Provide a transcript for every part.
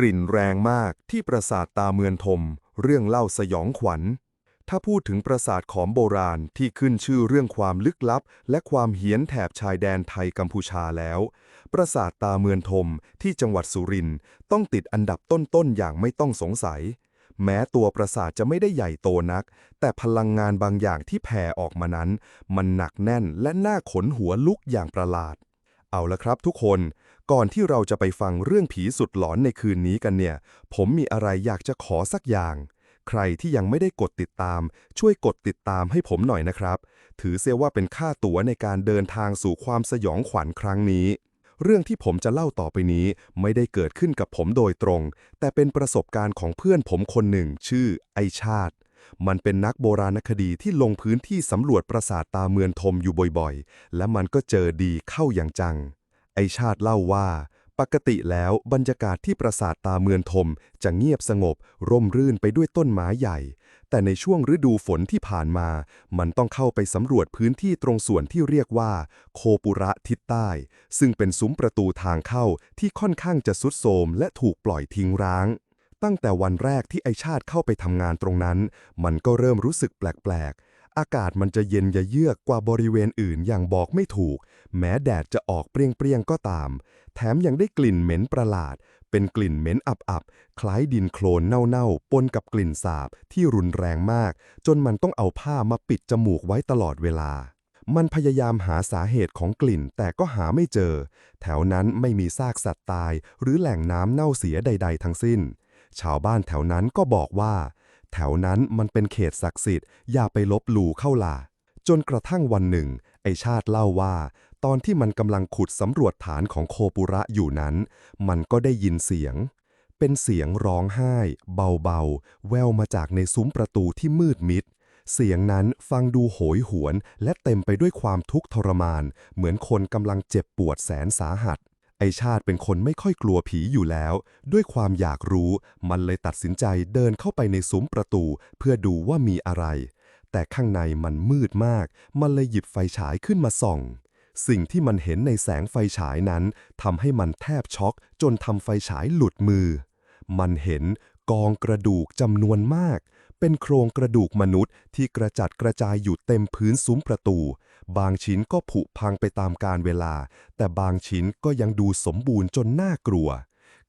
กลิ่นแรงมากที่ปราสาทตาเมือนทม เรื่องเล่าสยองขวัญ ถ้าพูดถึงปราสาทขอมโบราณที่ขึ้นชื่อเรื่องความลึกลับ และความเฮี้ยนแถบชายแดนไทยกัมพูชาแล้ว ปราสาทตาเมือนทมที่จังหวัดสุรินทร์ต้องติดอันดับต้นๆอย่างไม่ต้องสงสัย แม้ตัวปราสาทจะไม่ได้ใหญ่โตนัก แต่พลังงานบางอย่างที่แผ่ออกมานั้น มันหนักแน่นและน่าขนหัวลุกอย่างประหลาด เอาละครับทุกคน ก่อนที่เราจะไปฟังเรื่องผีสุดหลอนในคืนนี้กันเนี่ย ผมมีอะไรอยากจะขอสักอย่าง ใครที่ยังไม่ได้กดติดตาม ช่วยกดติดตามให้ผมหน่อยนะครับ ถือเสียว่าเป็นค่าตั๋วในการเดินทางสู่ความสยองขวัญครั้งนี้ เรื่องที่ผมจะเล่าต่อไปนี้ ไม่ได้เกิดขึ้นกับผมโดยตรง แต่เป็นประสบการณ์ของเพื่อนผมคนหนึ่ง ชื่อไอชาติ มันเป็นนักโบราณคดีที่ลงพื้นที่สำรวจปราสาทตาเมือนทมอยู่บ่อยๆ และมันก็เจอดีเข้าอย่างจัง ไอชาติเล่าว่า ปกติแล้วบรรยากาศที่ปราสาทตาเมือนทมจะเงียบสงบ ร่มรื่นไปด้วยต้นไม้ใหญ่ แต่ในช่วงฤดูฝนที่ผ่านมา มันต้องเข้าไปสำรวจพื้นที่ตรงส่วนที่เรียกว่า โคปุระทิศใต้ ซึ่งเป็นซุ้มประตูทางเข้าที่ค่อนข้างจะสุดโทรมและถูกปล่อยทิ้งร้าง ตั้งแต่วันแรกที่ไอชาติเข้าไปทำงานตรงนั้น มันก็เริ่มรู้สึกแปลกๆ อากาศมันจะเย็นยะเยือกกว่าบริเวณอื่นอย่างบอกไม่ถูก แม้แดดจะออกเปรี้ยงๆก็ตาม แถมยังได้กลิ่นเหม็นประหลาด เป็นกลิ่นเหม็นอับๆ คล้ายดินโคลนเน่าๆ ปนกับกลิ่นสาบที่รุนแรงมาก จนมันต้องเอาผ้ามาปิดจมูกไว้ตลอดเวลามันพยายามหาสาเหตุของกลิ่นแต่ก็หาไม่เจอ แถวนั้นไม่มีซากสัตว์ตาย หรือแหล่งน้ำเน่าเสียใด ๆ ทั้งสิ้น ชาวบ้านแถวนั้นก็บอกว่า แถวนั้นมันเป็นเขตศักดิ์สิทธิ์อย่าไปลบหลู่เข้าล่ะจนกระทั่งวันหนึ่ง ไอชาติเล่าว่า ตอนที่มันกำลังขุดสำรวจฐานของโคปุระอยู่นั้น มันก็ได้ยินเสียง เป็นเสียงร้องไห้ เบาๆ แววมาจากในซุ้มประตูที่มืดมิด เสียงนั้นฟังดูโหยหวน และเต็มไปด้วยความทุกข์ทรมาน เหมือนคนกำลังเจ็บปวดแสนสาหัส ไอชาติเป็นคนไม่ค่อยกลัวผีอยู่แล้ว ด้วยความอยากรู้ มันเลยตัดสินใจเดินเข้าไปในซุ้มประตู เพื่อดูว่ามีอะไร แต่ข้างในมันมืดมาก มันเลยหยิบไฟฉายขึ้นมาส่อง สิ่งที่มันเห็นในแสงไฟฉายนั้นทำให้มันแทบช็อก จนทำไฟฉายหลุดมือ มันเห็นกองกระดูกจำนวนมาก เป็นโครงกระดูกมนุษย์ที่กระจัดกระจายอยู่เต็มพื้นซุ้มประตู บางชิ้นก็ผุพังไปตามกาลเวลา แต่บางชิ้นก็ยังดูสมบูรณ์จนน่ากลัว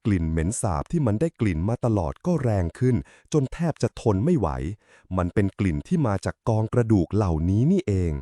กลิ่นเหม็นสาบที่มันได้กลิ่นมาตลอดก็แรงขึ้น จนแทบจะทนไม่ไหว มันเป็นกลิ่นที่มาจากกองกระดูกเหล่านี้นี่เอง